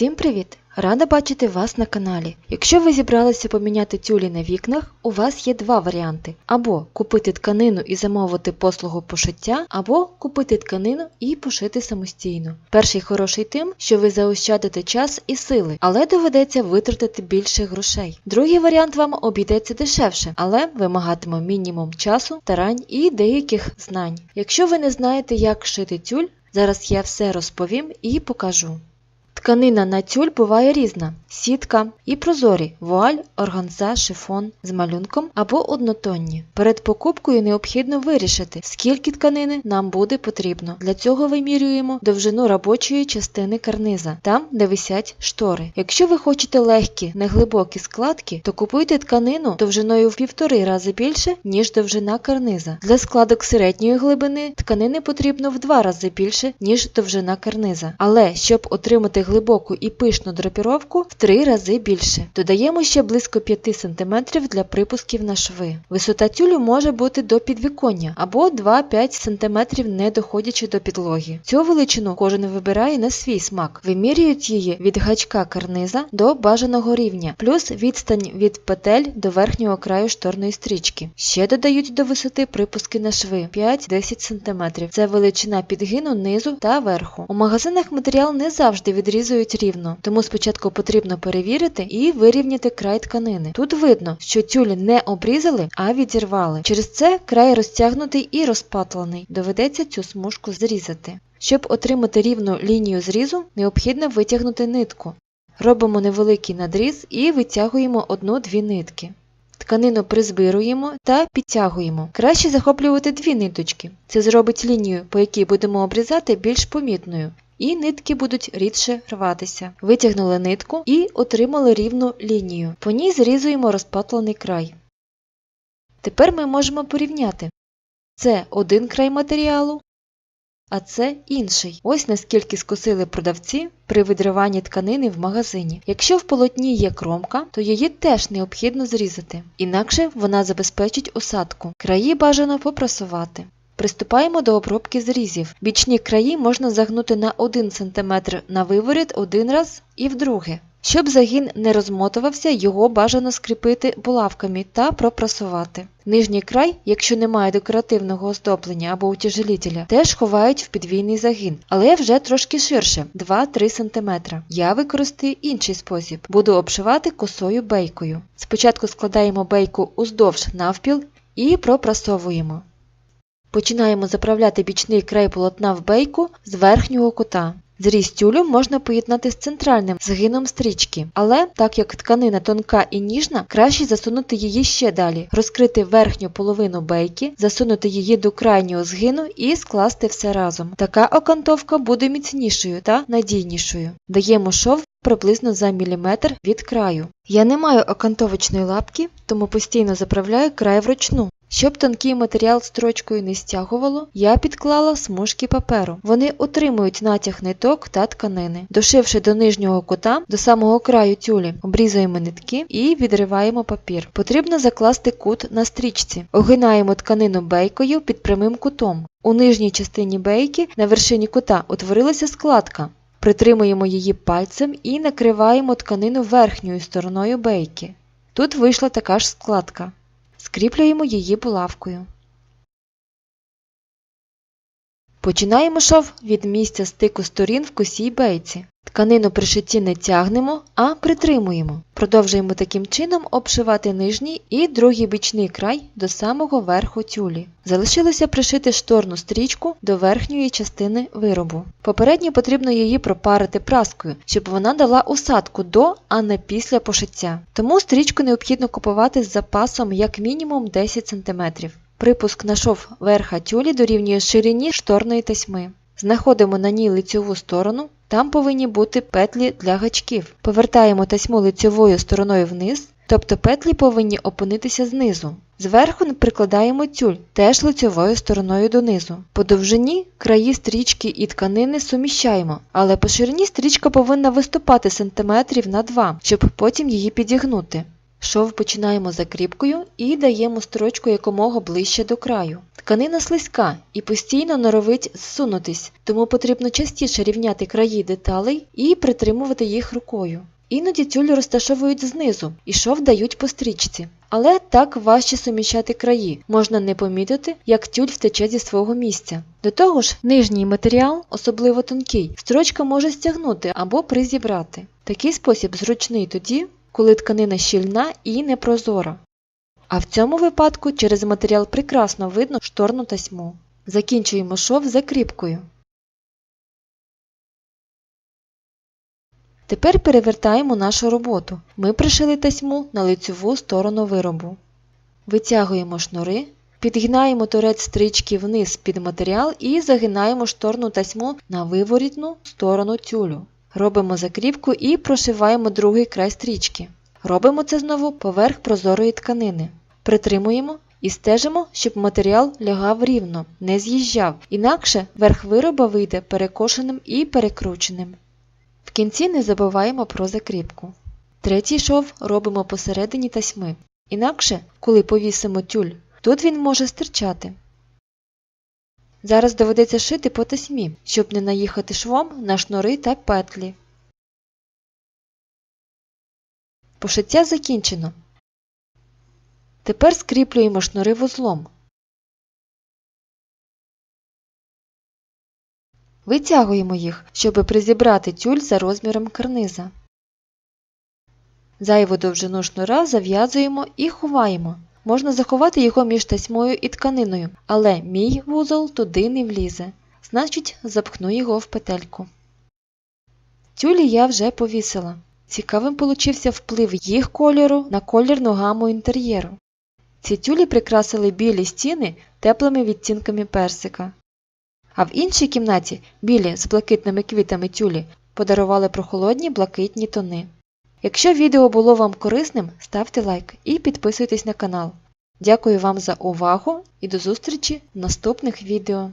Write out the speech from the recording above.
Всім привіт! Рада бачити вас на каналі. Якщо ви зібралися поміняти тюлі на вікнах, у вас є два варіанти: або купити тканину і замовити послугу пошиття, або купити тканину і пошити самостійно. Перший хороший тим, що ви заощадите час і сили, але доведеться витратити більше грошей. Другий варіант вам обійдеться дешевше, але вимагатиме мінімум часу, старань і деяких знань. Якщо ви не знаєте, як шити тюль, зараз я все розповім і покажу. Тканина на тюль буває різна: сітка і прозорі, вуаль, органза, шифон з малюнком або однотонні. Перед покупкою необхідно вирішити, скільки тканини нам буде потрібно. Для цього вимірюємо довжину робочої частини карниза, там, де висять штори. Якщо ви хочете легкі, неглибокі складки, то купуйте тканину довжиною в півтори рази більше, ніж довжина карниза. Для складок середньої глибини тканини потрібно в два рази більше, ніж довжина карниза. Але щоб отримати глибоку і пишну драпіровку в 3 рази більше. Додаємо ще близько 5 см для припусків на шви. Висота тюлю може бути до підвіконня або 2-5 см не доходячи до підлоги. Цю величину кожен вибирає на свій смак. Вимірюють її від гачка карниза до бажаного рівня, плюс відстань від петель до верхнього краю шторної стрічки. Ще додають до висоти припуски на шви 5-10 см. Це величина підгину низу та верху. У магазинах матеріал не завжди відрізують рівно, тому спочатку потрібно перевірити і вирівняти край тканини. Тут видно, що тюль не обрізали, а відірвали. Через це край розтягнутий і розпатлений. Доведеться цю смужку зрізати. Щоб отримати рівну лінію зрізу, необхідно витягнути нитку. Робимо невеликий надріз і витягуємо одну-дві нитки. Тканину призбируємо та підтягуємо. Краще захоплювати дві ниточки. Це зробить лінію, по якій будемо обрізати, більш помітною. І нитки будуть рідше рватися. Витягнули нитку і отримали рівну лінію. По ній зрізуємо розпатлений край. Тепер ми можемо порівняти. Це один край матеріалу, а це інший. Ось наскільки скосили продавці при відриванні тканини в магазині. Якщо в полотні є кромка, то її теж необхідно зрізати, інакше вона забезпечить осадку. Краї бажано попрасувати. Приступаємо до обробки зрізів. Бічні краї можна загнути на 1 см на виворіт один раз і вдруге. Щоб загін не розмотувався, його бажано скріпити булавками та пропрасувати. Нижній край, якщо немає декоративного оздоблення або утяжелітеля, теж ховають в підвійний загін, але вже трошки ширше 2-3 см. Я використаю інший спосіб. Буду обшивати косою бейкою. Спочатку складаємо бейку уздовж навпіл і пропрасовуємо. Починаємо заправляти бічний край полотна в бейку з верхнього кута. Зріз тюлю можна поєднати з центральним згином стрічки, але так як тканина тонка і ніжна, краще засунути її ще далі, розкрити верхню половину бейки, засунути її до крайнього згину і скласти все разом. Така окантовка буде міцнішою та надійнішою. Даємо шов приблизно за міліметр від краю. Я не маю окантовочної лапки, тому постійно заправляю край вручну. Щоб тонкий матеріал строчкою не стягувало, я підклала смужки паперу. Вони утримують натяг ниток та тканини. Дошивши до нижнього кута, до самого краю тюлі, обрізуємо нитки і відриваємо папір. Потрібно закласти кут на стрічці. Огинаємо тканину бейкою під прямим кутом. У нижній частині бейки на вершині кута утворилася складка. Притримуємо її пальцем і накриваємо тканину верхньою стороною бейки. Тут вийшла така ж складка. Скріплюємо її булавкою. Починаємо шов від місця стику сторін в косій бейці. Тканину при шитті не тягнемо, а притримуємо. Продовжуємо таким чином обшивати нижній і другий бічний край до самого верху тюлі. Залишилося пришити шторну стрічку до верхньої частини виробу. Попередньо потрібно її пропарити праскою, щоб вона дала усадку до, а не після пошиття. Тому стрічку необхідно купувати з запасом як мінімум 10 см. Припуск на шов верха тюлі дорівнює ширині шторної тесьми. Знаходимо на ній лицьову сторону, там повинні бути петлі для гачків. Повертаємо тасьму лицьовою стороною вниз, тобто петлі повинні опинитися знизу. Зверху прикладаємо тюль, теж лицьовою стороною донизу. По довжині краї стрічки і тканини суміщаємо, але по ширині стрічка повинна виступати сантиметрів на 2, щоб потім її підігнути. Шов починаємо закріпкою і даємо строчку якомога ближче до краю. Тканина слизька і постійно норовить зсунутись, тому потрібно частіше рівняти краї деталей і притримувати їх рукою. Іноді тюль розташовують знизу і шов дають по стрічці. Але так важче суміщати краї, можна не помітити, як тюль втече зі свого місця. До того ж, нижній матеріал, особливо тонкий, строчка може стягнути або призібрати. Такий спосіб зручний тоді, коли тканина щільна і непрозора. А в цьому випадку через матеріал прекрасно видно шторну тасьму. Закінчуємо шов закріпкою. Тепер перевертаємо нашу роботу. Ми пришили тасьму на лицьову сторону виробу. Витягуємо шнури, підгинаємо торець стрічки вниз під матеріал і загинаємо шторну тасьму на виворітну сторону тюлю. Робимо закріпку і прошиваємо другий край стрічки. Робимо це знову поверх прозорої тканини. Притримуємо і стежимо, щоб матеріал лягав рівно, не з'їжджав, інакше верх вироба вийде перекошеним і перекрученим. В кінці не забуваємо про закріпку. Третій шов робимо посередині тасьми. Інакше, коли повісимо тюль, тут він може стирчати. Зараз доведеться шити по тасьмі, щоб не наїхати швом на шнури та петлі. Пошиття закінчено. Тепер скріплюємо шнури вузлом. Витягуємо їх, щоб призібрати тюль за розміром карниза. Зайву довжину шнура зав'язуємо і ховаємо. Можна заховати його між тасьмою і тканиною, але мій вузол туди не влізе. Значить, запхну його в петельку. Тюлі я вже повісила. Цікавим получився вплив їх кольору на колірну гаму інтер'єру. Ці тюлі прикрасили білі стіни теплими відтінками персика. А в іншій кімнаті білі з блакитними квітами тюлі подарували прохолодні блакитні тони. Якщо відео було вам корисним, ставте лайк і підписуйтесь на канал. Дякую вам за увагу і до зустрічі в наступних відео.